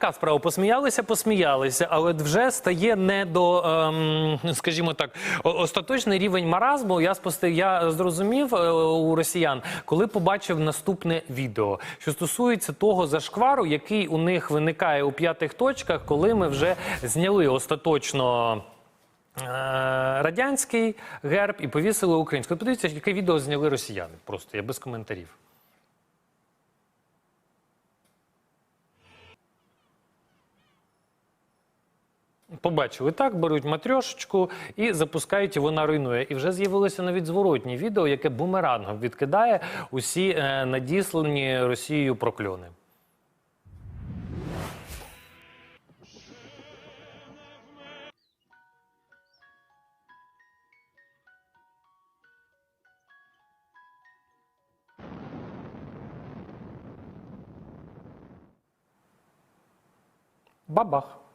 Така справа посміялися, посміялися, але вже стає не до, ем, скажімо так, остаточний рівень маразму. Я спостеріг, я зрозумів е, у росіян, коли побачив наступне відео, що стосується того зашквару, який у них виникає у п'ятих точках, коли ми вже зняли остаточно. е, Радянський герб і повісили українську. Подивіться, яке відео зняли росіяни. Просто я без коментарів. Побачили так, беруть матрьошечку і запускають, і вона руйнує. І вже з'явилося навіть зворотні відео, яке бумерангом відкидає усі е, надіслані Росією прокльони. Бабах.